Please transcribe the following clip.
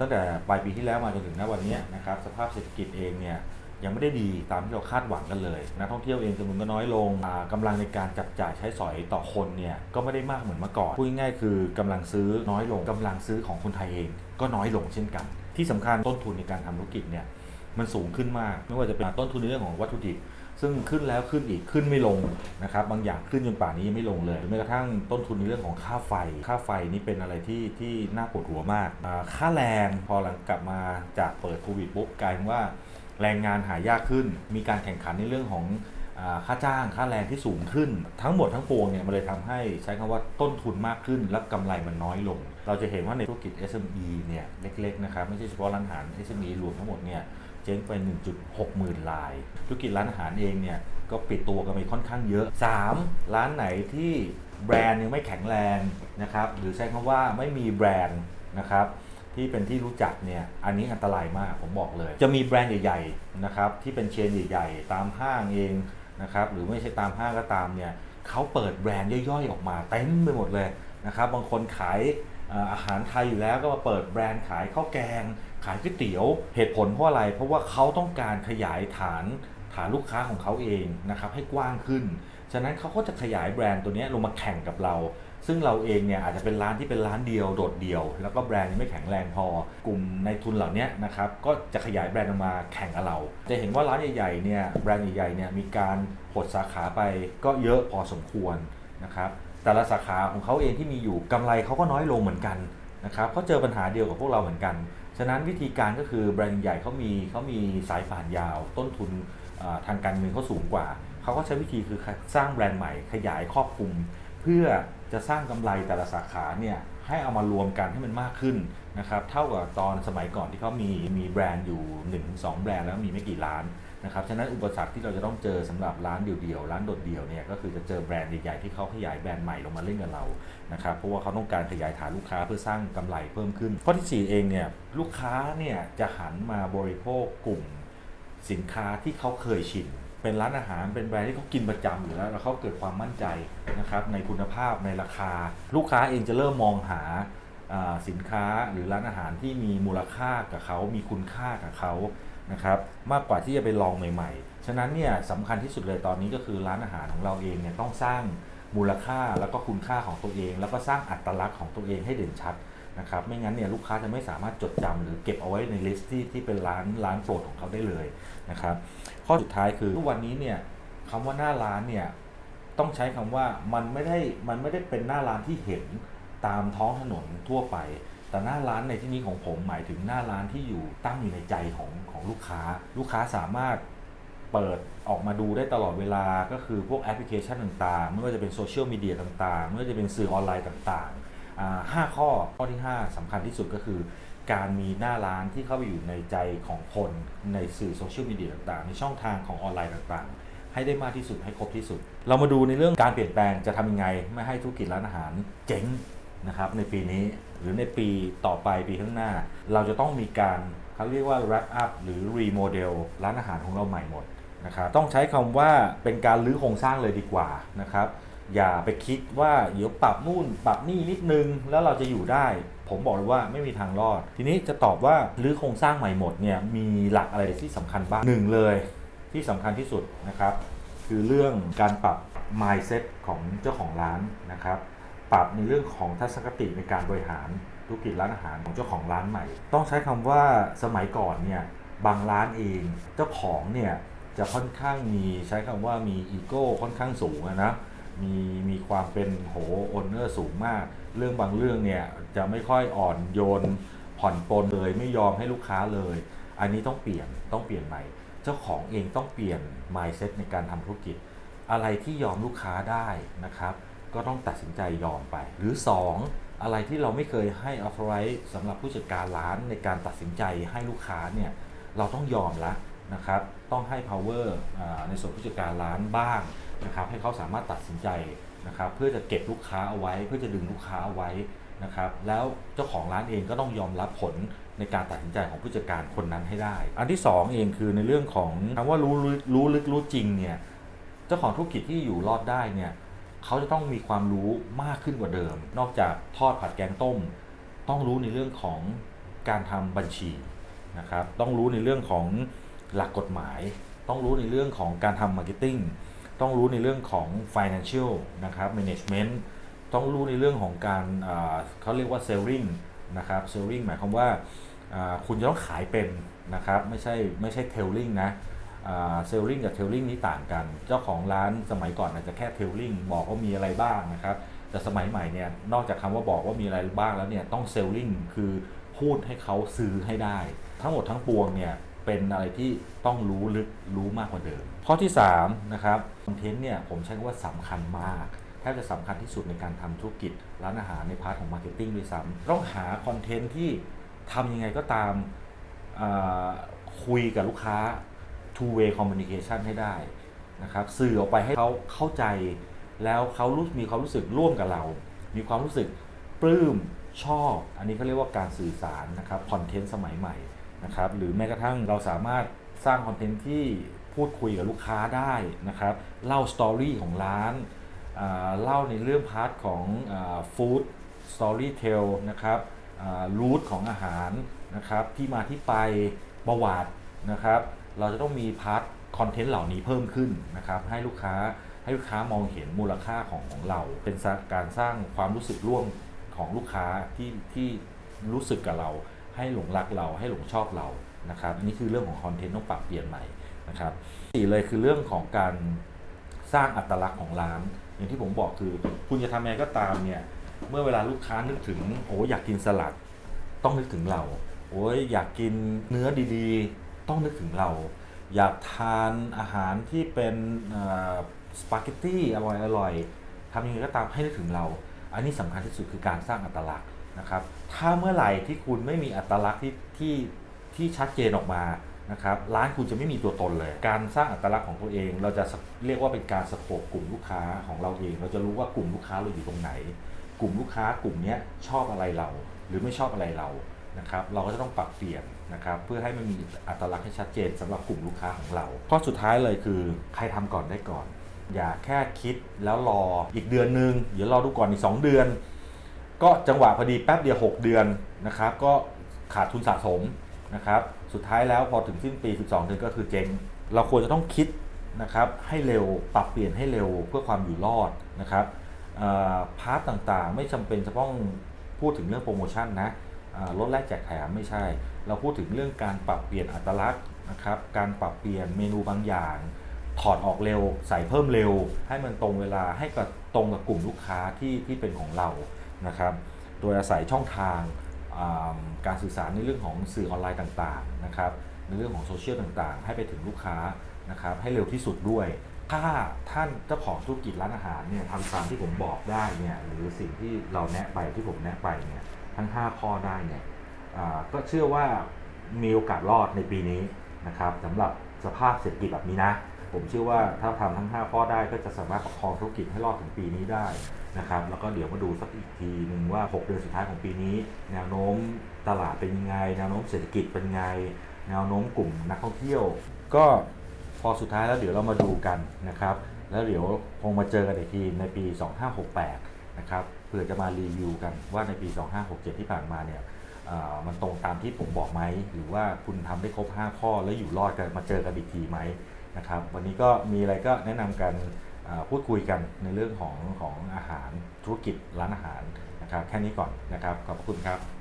ตั้งแต่ปลายปีที่แล้วมาจนถึงณวันนี้นะครับสภาพเศรษฐกิจเองเนี่ยยังไม่ได้ดีตามที่เราคาดหวังกันเลยนักท่องเที่ยวเองจำนวนก็น้อยลงอ่ากำลังในการจับจ่ายใช้สอยต่อคนเนี่ยก็ไม่ได้มากเหมือนเมื่อก่อนพูดง่ายๆคือกำลังซื้อน้อยลงกำลังซื้อของคนไทยเองก็น้อยลงเช่นกัน ที่สำคัญต้นทุนในการทำธุรกิจเนี่ยมันสูงขึ้นมากไม่ว่าจะเป็นต้นทุนในเรื่องของวัตถุดิบ ซึ่งขึ้นแล้วขึ้นอีกขึ้นไม่ลงนะครับบางอย่างขึ้นจนป่านนี้ยังไม่ลงเลยหรือแม้กระทั่งต้นทุนในเรื่องของค่าไฟ ค่าไฟนี่เป็นอะไรที่ที่น่าปวดหัวมาก ค่าแรงพอหลังกลับมาจากเปิดโควิดปุ๊บกลายเป็นว่า แรงงานหายากขึ้น มีการแข่งขันในเรื่องของค่าจ้างค่าแรงที่สูงขึ้น ทั้งหมดทั้งปวงเนี่ยมันเลยทำให้ใช้คำว่าต้นทุนมากขึ้น และกำไรมันน้อยลง เราจะเห็นว่าในธุรกิจ SME เนี่ยเล็กๆนะครับไม่ใช่เฉพาะร้านอาหาร SME รวมทั้งหมดเนี่ย เจ๊งไป 1.6 หมื่นราย ธุรกิจร้านอาหารเองเนี่ยก็ปิดตัวกันไปค่อนข้างเยอะ 3. ร้านไหนที่แบรนด์ยังไม่แข็งแรงนะครับหรือใช้คำว่าไม่มีแบรนด์นะครับที่เป็นที่รู้จักเนี่ยอันนี้อันตรายมากผมบอกเลย จะมีแบรนด์ใหญ่ๆนะครับที่เป็นเชนใหญ่ ๆ ตามห้างเองนะครับหรือไม่ใช่ตามห้างก็ตามเนี่ยเขาเปิดแบรนด์ย่อยๆ ออกมาเต็มไปหมดเลยนะครับบางคนขายอาหารไทยอยู่แล้วก็มาเปิดแบรนด์ขายข้าวแกง ขายก๋วยเตี๋ยวเหตุผลเพราะอะไร เพราะว่าเขาต้องการขยายฐานฐานลูกค้าของเขาเองนะครับให้กว้างขึ้น ฉะนั้นเขาก็จะขยายแบรนด์ตัวนี้ลงมาแข่งกับเรา ซึ่งเราเองเนี่ยอาจจะเป็นร้านที่เป็นร้านเดียวโดดเดียว แล้วก็แบรนด์ยังไม่แข็งแรงพอ กลุ่มในทุนเหล่านี้นะครับก็จะขยายแบรนด์ออกมาแข่งกับเรา จะเห็นว่าร้านใหญ่ๆเนี่ยแบรนด์ใหญ่ๆเนี่ยมีการหดสาขาไปก็เยอะพอสมควรนะครับแต่ละสาขาของเขาเองที่มีอยู่กำไรเขาก็น้อยลงเหมือนกัน นะครับเขาเจอปัญหาเดียวกับพวกเราเหมือนกัน ฉะนั้นวิธีการก็คือแบรนด์ใหญ่เขามีเขามีสายป่านยาว ต้นทุนทางการเงินเขาสูงกว่า เขาก็ใช้วิธีคือสร้างแบรนด์ใหม่ขยายครอบคลุม เพื่อจะสร้างกำไรแต่ละสาขาเนี่ยให้เอามารวมกันให้มันมากขึ้นนะครับเท่ากับตอนสมัยก่อนที่เขามีมีแบรนด์อยู่1-2แบรนด์แล้วมีไม่กี่ล้าน นะครับฉะนั้นอุปสรรคที่เราจะต้องเจอสำหรับร้านเดี่ยวๆร้านโดดเดี่ยวเนี่ยก็คือจะเจอแบรนด์ใหญ่ๆที่เขาขยายแบรนด์ใหม่ลงมาเล่นกับเรานะครับเพราะว่าเขาต้องการขยายฐานลูกค้าเพื่อสร้างกำไรเพิ่มขึ้นข้อที่4เองเนี่ยลูกค้าเนี่ยจะหันมาบริโภคกลุ่มสินค้าที่เขาเคยชินเป็นร้านอาหารเป็นแบรนด์ที่เขากินประจำอยู่แล้วแล้วเขาเกิดความมั่นใจนะครับในคุณภาพในราคา ลูกค้าเองจะเริ่มมองหาสินค้าหรือร้านอาหารที่มีมูลค่ากับเขามีคุณค่ากับเขา นะครับมากกว่าที่จะไปลองใหม่ ๆ ฉะนั้นเนี่ยสำคัญที่สุดเลยตอนนี้ก็คือร้านอาหารของเราเองเนี่ยต้องสร้างมูลค่าแล้วก็คุณค่าของตัวเอง แล้วก็สร้างอัตลักษณ์ของตัวเองให้เด่นชัดนะครับไม่งั้นเนี่ยลูกค้าจะไม่สามารถจดจำหรือเก็บเอาไว้ในลิสต์ที่ที่เป็นร้านร้านโปรดของเขาได้เลยนะครับข้อสุดท้ายคือทุกวันนี้เนี่ยคำว่าหน้าร้านเนี่ยต้องใช้คำว่ามันไม่ได้มันไม่ได้เป็นหน้าร้านที่เห็นตามท้องถนนทั่วไป แต่หน้าร้านในที่นี้ของผมหมายถึงหน้าร้านที่อยู่ตั้งอยู่ในใจของของลูกค้า ลูกค้าสามารถเปิดออกมาดูได้ตลอดเวลาก็คือพวกแอปพลิเคชันต่างๆ ไม่ว่าจะเป็นโซเชียลมีเดียต่างๆ ไม่ว่าจะเป็นสื่อออนไลน์ต่างๆอ่าห้าข้อข้อที่ 5สำคัญที่สุดก็คือ การมีหน้าร้านที่เข้าไปอยู่ในใจของคนในสื่อโซเชียลมีเดียต่างๆ ในช่องทางของออนไลน์ต่างๆ ให้ได้มากที่สุดให้ครบที่สุด เรามาดูในเรื่องการเปลี่ยนแปลงจะทำยังไง ไม่ให้ธุรกิจร้านอาหารเจ๊ง นะครับในปีนี้หรือในปีต่อไปปีข้างหน้า เราจะต้องมีการเขาเรียกว่า wrap up หรือ remodel ร้านอาหารของเราใหม่หมดนะครับต้องใช้คำว่าเป็นการรื้อโครงสร้างเลยดีกว่านะครับอย่าไปคิดว่าเดี๋ยวปรับนู่นปรับนี่นิดนึง แล้วเราจะอยู่ได้ ผมบอกเลยว่าไม่มีทางรอด ทีนี้จะตอบว่ารื้อโครงสร้างใหม่หมดเนี่ยมีหลักอะไรที่สำคัญบ้างหนึ่งเลยที่สำคัญที่สุดนะครับ คือเรื่องการปรับ mindset ของเจ้าของร้านนะครับ ปรับในเรื่องของทัศนคติในการบริหารธุรกิจร้านอาหารของเจ้าของร้านใหม่ ต้องใช้คำว่าสมัยก่อนเนี่ยบางร้านเองเจ้าของเนี่ยจะค่อนข้างมีใช้คำว่ามีอีโก้ค่อนข้างสูงนะมีมีความเป็นโหโอนเนอร์สูงมาก เรื่องบางเรื่องเนี่ยจะไม่ค่อยอ่อนโยนผ่อนปลนเลยไม่ยอมให้ลูกค้าเลย อันนี้ต้องเปลี่ยนต้องเปลี่ยนใหม่ เจ้าของเองต้องเปลี่ยน mindset ในการทำธุรกิจ อะไรที่ยอมลูกค้าได้นะครับ ก็ต้องตัดสินใจยอมไป หรือ 2 อะไรที่เราไม่เคยให้ authorize สำหรับผู้จัดการร้านในการตัดสินใจให้ลูกค้าเนี่ยเราต้องยอมละนะครับต้องให้ power อ่าในส่วนผู้จัดการร้านบ้างนะครับให้เขาสามารถตัดสินใจนะครับเพื่อจะเก็บลูกค้าเอาไว้ เพื่อจะดึงลูกค้าเอาไว้นะครับแล้วเจ้าของร้านเองก็ต้องยอมรับผลในการตัดสินใจของผู้จัดการคนนั้นให้ได้ อันที่สองเองคือในเรื่องของคำว่ารู้รู้ลึกรู้จริงเนี่ยเจ้าของธุรกิจที่อยู่รอดได้เนี่ย เขาจะต้องมีความรู้มากขึ้นกว่าเดิม นอกจากทอดผัดแกงต้ม ต้องรู้ในเรื่องของการทำบัญชีนะครับต้องรู้ในเรื่องของหลักกฎหมาย ต้องรู้ในเรื่องของการทำมาร์เก็ตติ้งต้องรู้ในเรื่องของ financial นะครับ management ต้องรู้ในเรื่องของการเขาเรียกว่า selling นะครับ selling หมายความว่าอ่าคุณจะต้องขายเป็นนะครับไม่ใช่ไม่ใช่ telling นะ เซลลิงกับเทลลิงนี่ต่างกัน เจ้าของร้านสมัยก่อนอาจจะแค่เทลลิงบอกว่ามีอะไรบ้างนะครับแต่สมัยใหม่เนี่ยนอกจากคำว่าบอกว่ามีอะไรบ้างแล้วเนี่ยต้องเซลลิงคือพูดให้เขาซื้อให้ได้ ทั้งหมดทั้งปวงเนี่ยเป็นอะไรที่ต้องรู้ลึกรู้มากกว่าเดิม ข้อที่3นะครับคอนเทนต์เนี่ยผมใช้คำว่าสำคัญมากแทบจะสำคัญที่สุดในการทำธุรกิจร้านอาหารในพาร์ทของมาร์เก็ตติ้งด้วยซ้ำต้องหาคอนเทนต์ที่ทำยังไงก็ตามคุยกับลูกค้า two way communication ให้ได้นะครับสื่อออกไปให้เขาเข้าใจ แล้วเขารู้มีความรู้สึกร่วมกับเรา มีความรู้สึกปลื้มชอบ อันนี้เขาเรียกว่าการสื่อสารนะครับคอนเทนต์สมัยใหม่นะครับหรือแม้กระทั่งเราสามารถสร้างคอนเทนต์ที่พูดคุยกับลูกค้าได้นะครับเล่าสตอรี่ของร้านเล่าในเรื่องพาร์ทของฟู้ดสตอรี่เทลนะครับรูทของอาหารนะครับที่มาที่ไปประวัตินะครับ เราจะต้องมีพาร์ทคอนเทนต์เหล่านี้เพิ่มขึ้นนะครับให้ลูกค้าให้ลูกค้ามองเห็นมูลค่าของของเรา เป็นการสร้างความรู้สึกร่วมของลูกค้าที่ที่รู้สึกกับเรา ให้หลงรักเราให้หลงชอบเรานะครับนี่คือเรื่องของคอนเทนต์ต้องปรับเปลี่ยนใหม่นะครับสี่เลยคือเรื่องของการสร้างอัตลักษณ์ของร้าน อย่างที่ผมบอกคือ คุณจะทำยังไงก็ตามเนี่ยเมื่อเวลาลูกค้านึกถึงโอ้อยากกินสลัด ต้องนึกถึงเราโอ้ยอยากกินเนื้อดีๆ ต้องนึกถึงเรา อยากทานอาหารที่เป็นสปาเกตตี้อร่อยอร่อยทำยังไงก็ตามให้นึกถึงเรา อันนี้สำคัญที่สุดคือการสร้างอัตลักษณ์นะครับ ถ้าเมื่อไหร่ที่คุณไม่มีอัตลักษณ์ที่ที่ที่ชัดเจนออกมานะครับร้านคุณจะไม่มีตัวตนเลย การสร้างอัตลักษณ์ของตัวเอง เราจะเรียกว่าเป็นการสโคปกลุ่มลูกค้าของเราเอง เราจะรู้ว่ากลุ่มลูกค้าเราอยู่ตรงไหน กลุ่มลูกค้ากลุ่มเนี้ยชอบอะไรเรา หรือไม่ชอบอะไรเรา นะครับเราก็จะต้องปรับเปลี่ยนนะครับเพื่อให้มันมีอัตลักษณ์ให้ชัดเจนสำหรับกลุ่มลูกค้าของเราข้อสุดท้ายเลยคือใครทำก่อนได้ก่อน อย่าแค่คิดแล้วรออีกเดือนหนึ่งเดี๋ยวรอดูก่อนอีก 2 เดือน ก็จังหวะพอดีแป๊บเดียว 6 เดือนนะครับก็ขาดทุนสะสมนะครับสุดท้ายแล้วพอถึงสิ้นปี 12 เดือนก็คือเจ๊งเราควรจะต้องคิดนะครับให้เร็วปรับเปลี่ยนให้เร็วเพื่อความอยู่รอดนะครับพาร์ทต่างๆ ไม่จำเป็นจะต้องพูดถึงเรื่องโปรโมชั่นนะ ลดแลกแจกแถมไม่ใช่ เราพูดถึงเรื่องการปรับเปลี่ยนอัตลักษณ์นะครับ การปรับเปลี่ยนเมนูบางอย่าง ถอดออกเร็ว ใส่เพิ่มเร็ว ให้มันตรงเวลาให้กับตรงกับกลุ่มลูกค้าที่ที่เป็นของเรานะครับ โดยอาศัยช่องทางการสื่อสารในเรื่องของสื่อออนไลน์ต่างๆนะครับในเรื่องของโซเชียลต่างๆ ให้ไปถึงลูกค้านะครับให้เร็วที่สุดด้วย ถ้าท่านเจ้าของธุรกิจร้านอาหารเนี่ยทำตามที่ผมบอกได้เนี่ยหรือสิ่งที่เราแนะไปที่ผมแนะไปเนี่ย ทั้ง 5 ข้อได้เนี่ยก็เชื่อว่ามีโอกาสรอดในปีนี้นะครับสำหรับสภาพเศรษฐกิจแบบนี้นะ ผมเชื่อว่าถ้าทำทั้ง 5 ข้อได้ก็จะสามารถประคองธุรกิจให้รอดถึงปีนี้ได้นะครับแล้วก็เดี๋ยวมาดูสักอีกทีหนึ่งว่า 6 เดือนสุดท้ายของปีนี้ แนวโน้มตลาดเป็นยังไง แนวโน้มเศรษฐกิจเป็นไง แนวโน้มกลุ่มนักท่องเที่ยว ก็พอสุดท้ายแล้วเดี๋ยวเรามาดูกันนะครับ แล้วเดี๋ยวคงมาเจอกันอีกทีในปี 2568 นะครับ เพื่อจะมารีวิวกันว่าในปี 2567 ที่ผ่านมาเนี่ยมันตรงตามที่ผมบอกไหม หรือว่าคุณทำได้ครบ 5 ข้อแล้วอยู่รอดกันมาเจอกันอีกทีไหมนะครับ วันนี้ก็มีอะไรก็แนะนำกันพูดคุยกันในเรื่องของของอาหารธุรกิจร้านอาหารนะครับ แค่นี้ก่อนนะครับ ขอบคุณครับ